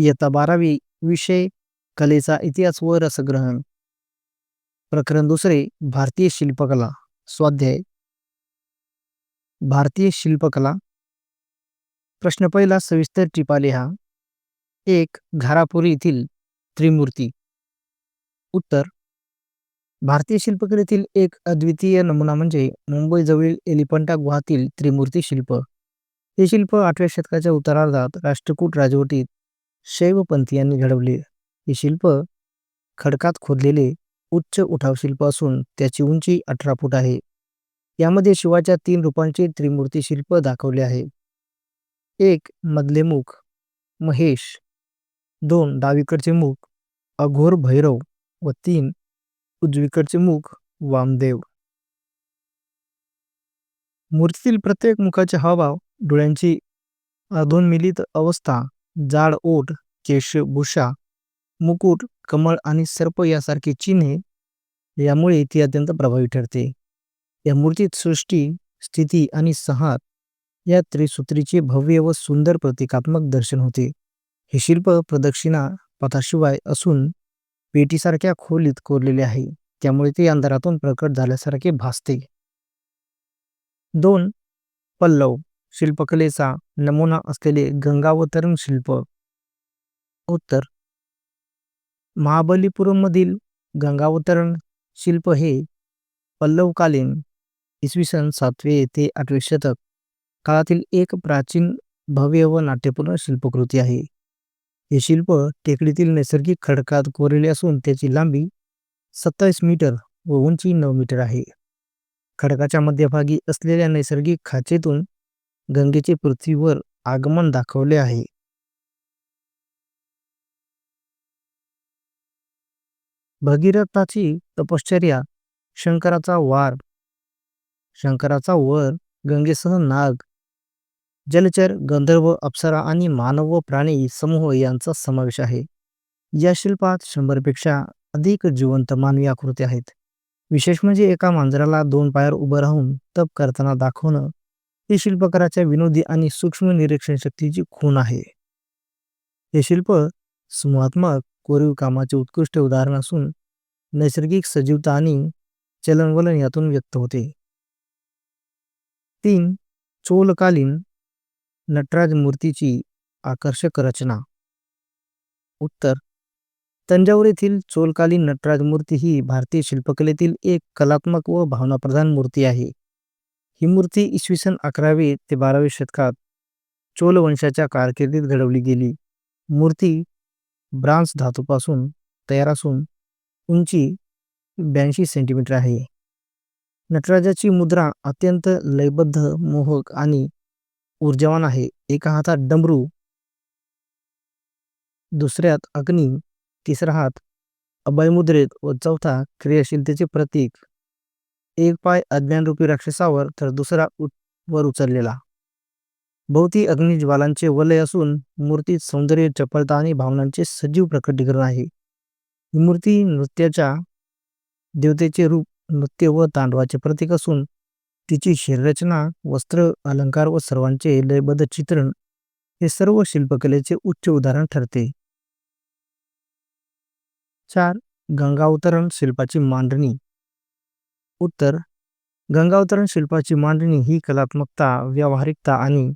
इयत्ता बारावी विषय कलेचा इतिहास व रसग्रहण. प्रकरण दुसरे भारतीय शिल्पकला. स्वाध्याय. भारतीय शिल्पकला. प्रश्न पहिला सविस्तर टिपा लिहा एक घारापुरी येथील त्रिमूर्ती. उत्तर भारतीय शिल्पकलेतील एक अद्वितीय नमुना म्हणजे मुंबईजवळील एलिफंटा गुहातील त्रिमूर्ती शिल्प. हे शिल्प आठव्या शतकाच्या उत्तरार्धात राष्ट्रकूट राजवटीत शैवपंथीयांनी घडवले. हे शिल्प खडकात खोदलेले उच्च उठाव शिल्प असून त्याची उंची अठरा फूट आहे. यामध्ये शिवाच्या तीन रूपांचे त्रिमूर्ती शिल्प दाखवले आहे. एक मधले मुख महेश. दोन डावीकडचे मुख अघोर भैरव. व तीन उजवीकडचे मुख वामदेव. मूर्तीतील प्रत्येक मुखाचे हावभाव डोळ्यांची अधोन्मिलित अवस्था जाड ओठ केशभूषा मुकुट कमळ आणि सर्प यासारखी चिन्हे यामुळे ती अत्यंत प्रभावी ठरते. या मूर्तीत सृष्टी स्थिती आणि संहार या त्रिसूत्रीचे भव्य व सुंदर प्रतिकात्मक दर्शन होते. हे शिल्प प्रदक्षिणा पथाशिवाय असून पेटीसारख्या खोलीत कोरलेले आहे. त्यामुळे ते अंधारातून प्रकट झाल्यासारखे भासते. दोन पल्लव शिल्पकलेचा नमुना असलेले गंगावतरण शिल्प. उत्तर. महाबलीपुरममधील गंगावतरण शिल्प हे पल्लवकालीन इसवी सन सातवे ते आठवे शतक काळातील एक प्राचीन भव्य व नाट्यपूर्ण शिल्पकृती आहे. हे शिल्प टेकडीतील नैसर्गिक खडकात कोरलेले असून त्याची लांबी सत्तावीस मीटर व उंची नऊ मीटर आहे. खडकाच्या मध्यभागी असलेल्या नैसर्गिक खाचेतून गंगेचे पृथ्वीवर आगमन दाखवले आहे. भगीरथाची तपश्चर्या शंकराचा वार शंकराचा वर गंगेसह नाग जलचर गंधर्व अप्सरा आणि मानव व प्राणी समूह यांचा समावेश आहे. या शिल्पात शंभरपेक्षा अधिक जिवंत मानवी आकृती आहेत. विशेष म्हणजे एका मांजराला दोन पायावर उभं राहून तप करताना दाखवणं हे शिल्पकाराच्या विनोदी आणि सूक्ष्म निरीक्षण शक्तीची खूण आहे. हे शिल्प समूहात्मक कोरीव कामाचे उत्कृष्ट उदाहरण असून नैसर्गिक सजीवता आणि चलनवलन यातून व्यक्त होते. तीन चोलकालीन नटराज मूर्तीची आकर्षक रचना. उत्तर तंजावर येथील चोलकालीन नटराज मूर्ती ही भारतीय शिल्पकलेतील एक कलात्मक व भावनाप्रधान मूर्ती आहे. ही मूर्ती इसवी सन अकरावे ते बारावे शतकात चोल वंशाच्या कारकिर्दीत घडवली गेली. मूर्ती ब्रांस धातूपासून तयार असून उंची ब्याऐंशी सेंटीमीटर आहे. नटराजाची मुद्रा अत्यंत लयबद्ध मोहक आणि ऊर्जावान आहे. एका हातात डमरू दुसऱ्यात अग्नी तिसरा हात अभयमुद्रेत व चौथा क्रियाशीलतेचे प्रतीक एक पाय अज्ञानरूपी राक्षसावर तर दुसरा वर उचललेला. भोवती अग्निज्वालांचे वलय असून मूर्तीत सौंदर्य चपलता आणि भावनांचे सजीव प्रकटीकरण आहे. ही मूर्ती नृत्याच्या देवतेचे रूप नृत्य व तांडवाचे प्रतीक असून तिची शरीररचना वस्त्र अलंकार व सर्वांचे लयबद्ध चित्रण हे सर्व शिल्पकलेचे उच्च उदाहरण ठरते. चार गंगावतरण शिल्पाची मांडणी. उत्तर गंगावतरण शिल्पाची मांडणी ही कलात्मकता व्यावहारिकता आणि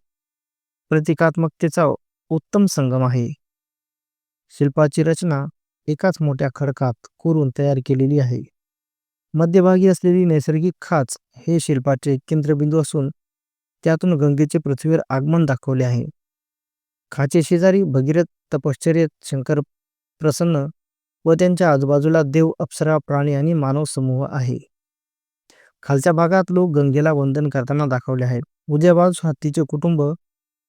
प्रतिकात्मकतेचा उत्तम संगम आहे. शिल्पाची रचना एकाच मोठ्या खडकात कोरून तयार केलेली आहे. मध्यभागी असलेली नैसर्गिक खाच हे शिल्पाचे केंद्रबिंदू असून त्यातून गंगेचे पृथ्वीवर आगमन दाखवले आहे. खाचे शेजारी भगीरथ तपश्चर्येत शंकर प्रसन्न व त्यांच्या आजूबाजूला देव अप्सरा प्राणी आणि मानव समूह आहे. खालच्या भागात लोक गंगेला वंदन करताना दाखवले आहेत. उद्या बाजूस हत्तीचे कुटुंब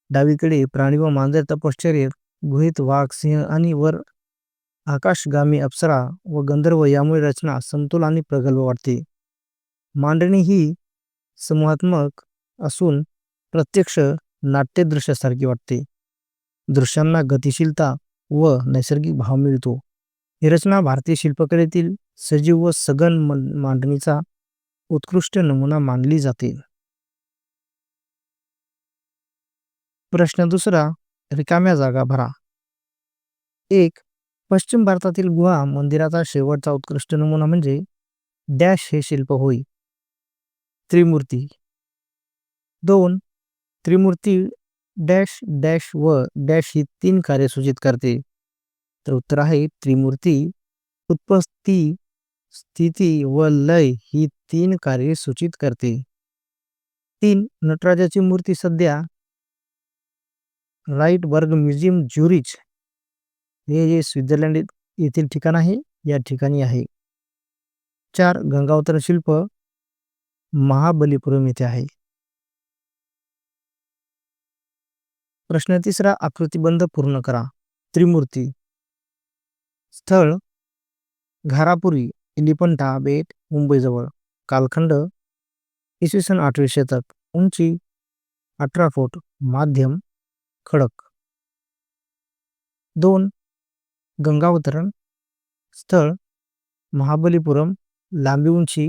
डावीकडे प्राणी व मांजर तपश्चर्येत गुहेत वाघ सिंह आणि वर आकाशगामी अप्सरा व गंधर्व यामुळे रचना समतोल आणि प्रगल्भ वाटते. मांडणी ही समूहात्मक असून प्रत्यक्ष नाट्यदृश्यासारखी वाटते. दृश्यांना गतिशीलता व नैसर्गिक भाव मिळतो. ही रचना भारतीय शिल्पकलेतील सजीव व सघन मांडणीचा उत्कृष्ट नमुना मानली जाते. प्रश्न दुसरा रिकाम्या जागा भरा. एक पश्चिम भारतातील गुहा मंदिराचा शेवटचा उत्कृष्ट नमुना म्हणजे डॅश हे शिल्प होय. त्रिमूर्ती. दोन त्रिमूर्ती डॅश डॅश व डॅश ही तीन कार्य सूचित करते. तर उत्तर आहे त्रिमूर्ती उत्पत्ती स्थिती व लय ही तीन कार्ये सूचित करते. तीन नटराजाची मूर्ती सध्या राइटबर्ग म्युझियम ज्युरिच हे जे स्वित्झर्लंड येथील ठिकाण आहे या ठिकाणी आहे. चार गंगावतर शिल्प महाबलीपुरम येथे आहे. प्रश्न तिसरा आकृतिबंध पूर्ण करा. त्रिमूर्ती स्थळ घारापुरी इलिपंटा बेट मुंबईजवळ कालखंड इसवी सन आठवे शतक उंची अठरा फूट माध्यम खडक. दोन गंगावतरण स्थळ महाबलीपुरम लांबी उंची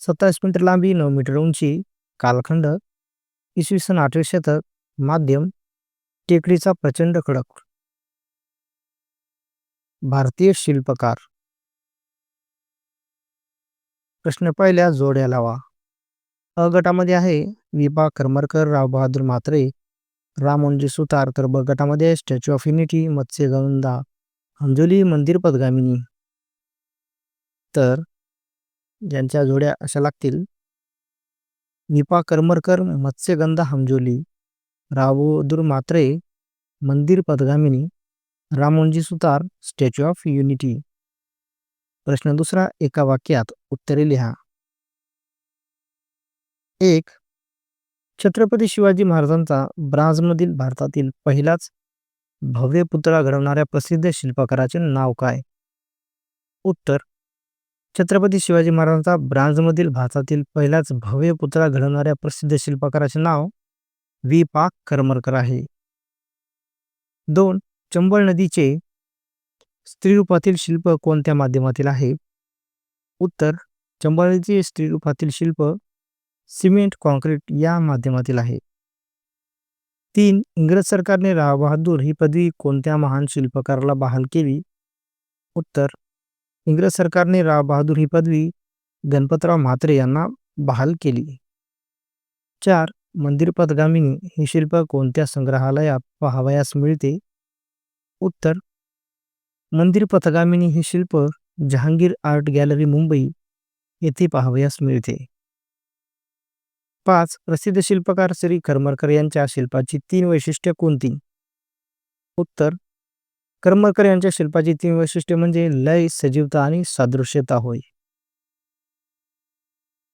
सत्तावीस मीटर लांबी नऊ मीटर उंची कालखंड इसवी सन आठवे शतक माध्यम टेकडीचा प्रचंड खडक. भारतीय शिल्पकार प्रश्न पहिल्या जोड्या लावा. अ गटामध्ये आहे विपा करमरकर रावबहादूर म्हात्रे रामोनजी सुतार. तर ब गटामध्ये स्टॅच्यू ऑफ युनिटी मत्स्यगंधा अंजोली मंदिर पदगामिनी. तर ज्यांच्या जोड्या अशा लागतील. विपा करमरकर मत्स्यगंधा हमजोली रावबहादूर म्हात्रे मंदिर पदगामिनी रामोनजी सुतार स्टॅच्यू ऑफ युनिटी. प्रश्न दुसरा एका वाक्यात उत्तरे लिहा. एक छत्रपती शिवाजी महाराजांचा ब्राझमधील भारतातील पहिलाच भव्य पुतळा घडवणाऱ्या प्रसिद्ध शिल्पकाराचे नाव काय? उत्तर छत्रपती शिवाजी महाराजांचा ब्रांझमधील भारतातील पहिलाच भव्य पुतळा घडवणाऱ्या प्रसिद्ध शिल्पकाराचे नाव वी पा. करमरकर आहे. दोन चंबळ नदीचे स्त्रीरूपातील शिल्प कोणत्या माध्यमातील आहे? उत्तर चंबळ स्त्री रूपातील शिल्प सिमेंट कॉन्क्रीट या माध्यमातील आहे. तीन इंग्रज सरकारने राव बहादूर ही पदवी कोणत्या महान शिल्पकाराला बहाल केली? उत्तर इंग्रज सरकारने राव बहादूर ही पदवी गणपतराव म्हात्रे यांना बहाल केली. चार मंदिर पदगामिनी हे शिल्प कोणत्या संग्रहालयात पाहावयास मिळते? उत्तर मंदिर पथगामिनी हे शिल्प जहांगीर आर्ट गॅलरी मुंबई येथे पाहावयास मिळते. पाच. प्रसिद्ध शिल्पकार श्री करमरकर यांच्या शिल्पाची तीन वैशिष्ट्ये कोणती? उत्तर. करमरकर यांच्या शिल्पाची तीन वैशिष्ट्य म्हणजे लय सजीवता आणि सादृश्यता होय.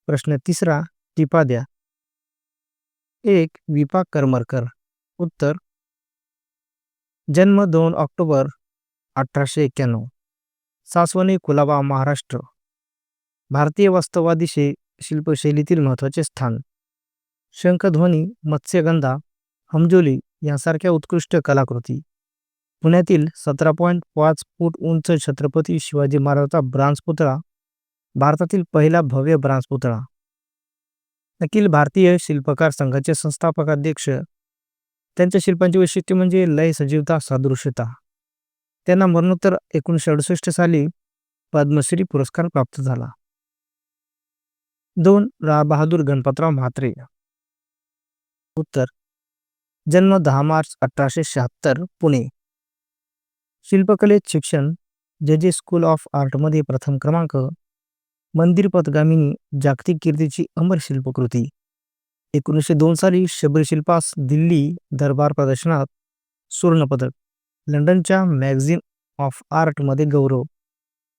प्रश्न तिसरा. टिपा द्या. एक. विपाक करमरकर. उत्तर. जन्म दोन ऑक्टोबर अठराशे एक्क्याण्णव. सासवनी कुलाबा महाराष्ट्र. भारतीय वास्तववादी शे शिल्पशैलीतील महत्त्वाचे स्थान. शंखध्वनी मत्स्यगंधा हमजोली यांसारख्या उत्कृष्ट कलाकृती. पुण्यातील सतरा पॉईंट पाच फूट उंच छत्रपती शिवाजी महाराजांचा ब्रांज पुतळा भारतातील पहिला भव्य ब्रांज पुतळा. अखिल भारतीय शिल्पकार संघाचे संस्थापक अध्यक्ष त्यांच्या शिल्पांची वैशिष्ट्य म्हणजे लय सजीवता सादृश्यता. त्यांना मरणोत्तर एकोणीसशे अडुसष्ट साली पद्मश्री पुरस्कार प्राप्त झाला. दोन राबहादूर गणपतराव म्हात्रे. उत्तर जन्म दहा मार्च अठराशे शहात्तर पुणे. शिल्पकलेत शिक्षण जे जे स्कूल ऑफ आर्टमध्ये प्रथम क्रमांक मंदिर पथगामिनी जागतिक कीर्तीची अमर शिल्पकृती. एकोणीसशे दोन साली शबरी शिल्पास दिल्ली दरबार प्रदर्शनात सुवर्णपदक लंडनच्या मॅगझिन ऑफ आर्टमध्ये गौरव.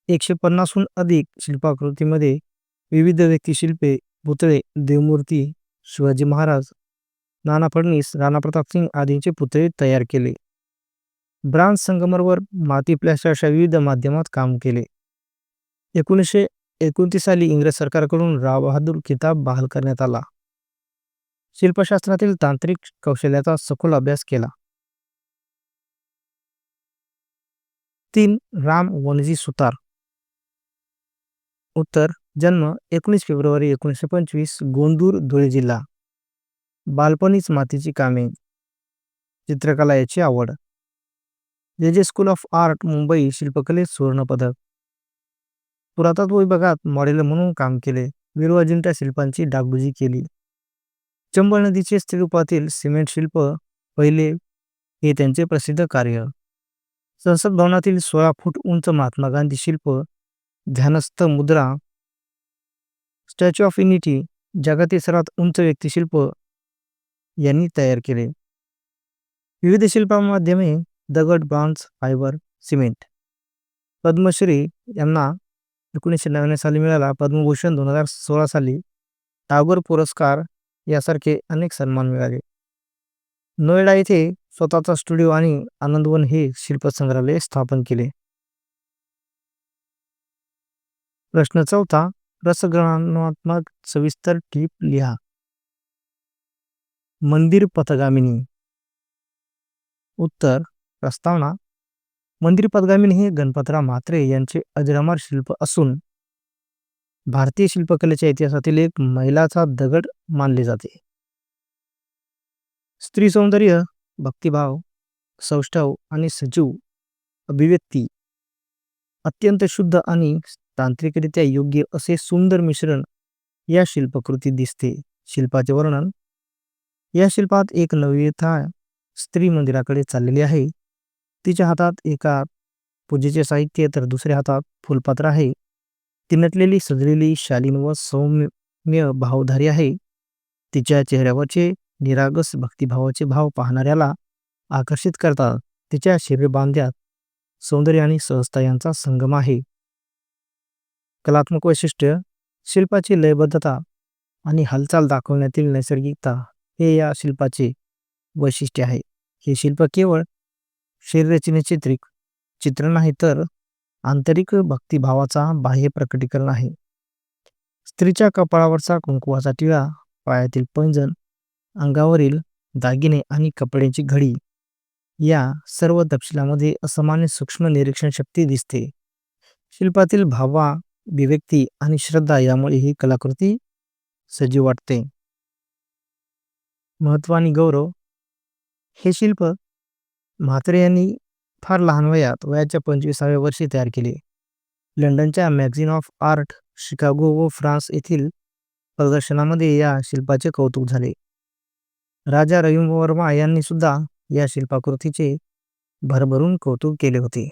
एकशे पन्नासहून अधिक शिल्पाकृतीमध्ये विविध व्यक्तिशिल्पे पुतळे देवमूर्ती शिवाजी महाराज नाना फडणीस राणा प्रताप सिंग आदींचे पुतळे तयार केले. ब्रांज संगमरवर माती प्लॅस्टर अशा विविध माध्यमात काम केले. एकोणीसशे एकोणतीस साली इंग्रज सरकारकडून राव बहादूर किताब बहाल करण्यात आला. शिल्पशास्त्रातील तांत्रिक कौशल्याचा सखोल अभ्यास केला. तीन राम वनजी सुतार. उत्तर जन्म एकोणीस फेब्रुवारी एकोणीसशे पंचवीस गोंदूर धुळे जिल्हा. बालपणीच मातीची कामे. चित्रकला याची आवड. J J school of art Mumbai शिल्पकलेत सुवर्णपदक पुरातत्व विभागात मॉडेल म्हणून काम केले. वीर अजिंठा शिल्पांची डागडुजी केली. चंबळ नदीचे स्त्रीरूपातील सिमेंट शिल्प पहिले हे त्यांचे प्रसिद्ध कार्य. संसद भवनातील सोळा फूट उंच महात्मा गांधी शिल्प ध्यानस्थ मुद्रा स्टॅच्यू ऑफ युनिटी जगातील सर्वात उंच व्यक्तिशिल्प यांनी तयार केले. विविध शिल्पामाध्यमे दगड ब्रॉन्झ फायबर सिमेंट. पद्मश्री यांना एकोणीसशे नव्याण्णव साली मिळाला. पद्मभूषण दोन हजार सोळा साली टागोर पुरस्कार यासारखे अनेक सन्मान मिळाले. नोएडा येथे स्वतःचा स्टुडिओ आणि आनंदवन हे शिल्प संग्रहालय स्थापन केले. प्रश्न चौथा रसग्रहणात्मक सविस्तर टीप लिहा. मंदिर पथगामिनी. उत्तर प्रस्तावना. मंदिर पथगामिनी हे गणपतराव म्हात्रे यांचे अजरामर शिल्प असून भारतीय शिल्पकलेच्या इतिहासातील एक मैलाचा दगड मानले जाते. स्त्री सौंदर्य भक्तिभाव सौष्ठव आणि सजीव अभिव्यक्ती. अत्यंत शुद्ध आणि तांत्रिकरित्या योग्य असे सुंदर मिश्रण या शिल्पकृतीत दिसते. शिल्पाचे वर्णन. या शिल्पात एक नवीथा स्त्री मंदिराकडे चाललेली आहे. तिच्या हातात एका पूजेचे साहित्य तर दुसऱ्या हातात फुलपात्र आहे. ती नटलेली सजलेली शालीन व सौम्य भावधारी आहे. तिच्या चेहऱ्यावरचे निरागस भक्तिभावाचे भाव पाहणाऱ्याला आकर्षित करतात. तिच्या शरीर बांध्यात सौंदर्य आणि सहजता यांचा संगम आहे. कलात्मक वैशिष्ट्य शिल्पाची लयबद्धता आणि हालचाल दाखवण्यातील नैसर्गिकता हे या शिल्पाचे वैशिष्ट्य आहे. हे शिल्प केवळ शरीररचनेचे चित्र नाही तर आंतरिक भक्तिभावाचा बाह्य प्रकटीकरण आहे. स्त्रीच्या कपाळावरचा कुंकुवाचा टिळा पायातील पैंजण अंगावरील दागिने आणि कपड्यांची घडी. या सर्व तपशिलामध्ये असामान्य सूक्ष्म निरीक्षण शक्ती दिसते. शिल्पातील भावा अभिव्यक्ती आणि श्रद्धा यामुळे ही कलाकृती सजीव वाटते. महत्त्व आणि गौरव. हे शिल्प म्हात्रे यांनी फार लहान वयात वयाच्या पंचवीसाव्या वर्षी तयार केले. लंडनच्या मॅगझिन ऑफ आर्ट शिकागो व फ्रान्स येथील प्रदर्शनामध्ये या शिल्पाचे कौतुक झाले. राजा रविवर्मा यांनी सुद्धा या शिल्पाकृतीचे भरभरून कौतुक केले होते.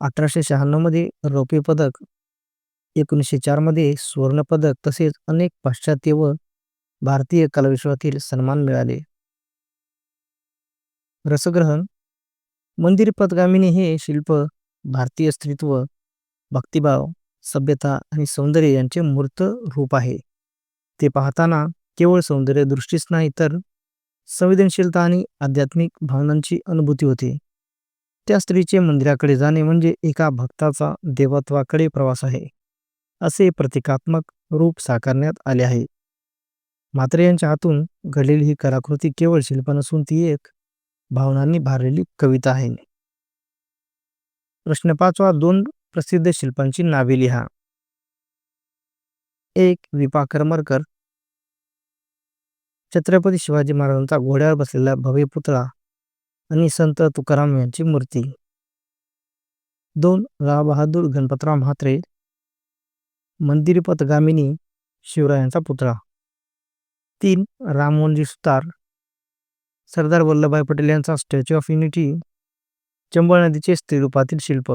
अठराशे शहाण्णवमध्ये रौप्य पदक एकोणीसशे चारमध्ये सुवर्ण पदक तसेच अनेक पाश्चात्य व भारतीय कलाविश्वातील सन्मान मिळाले. रसग्रहण मंदिर पदगामिनी हे शिल्प भारतीय स्त्रीत्व भक्तिभाव सभ्यता आणि सौंदर्य यांचे मूर्त रूप आहे. ते पाहताना केवळ सौंदर्य दृष्टीच नाही तर संवेदनशीलता आणि आध्यात्मिक भावनांची अनुभूती होते. त्या स्त्रीचे मंदिराकडे जाणे म्हणजे एका भक्ताचा देवत्वाकडे प्रवास आहे असे प्रतिकात्मक रूप साकारण्यात आले आहे. मात्र यांच्या हातून घडलेली ही कलाकृती केवळ शिल्प नसून ती एक भावनांनी भारलेली कविता आहे. प्रश्न पाचवा दोन प्रसिद्ध शिल्पांची नावे लिहा. एक विपा करमरकर छत्रपती शिवाजी महाराजांचा घोड्यावर बसलेला भव्य पुतळा आणि संत तुकाराम यांची मूर्ती. दोन रावबहादूर गणपतराव म्हात्रे मंदिर पथगामिनी शिवरायांचा पुतळा. तीन राममोहनजी सुतार सरदार वल्लभभाई पटेल यांचा स्टॅच्यू ऑफ युनिटी चंबळ नदीचे स्त्रीरूपातील शिल्प.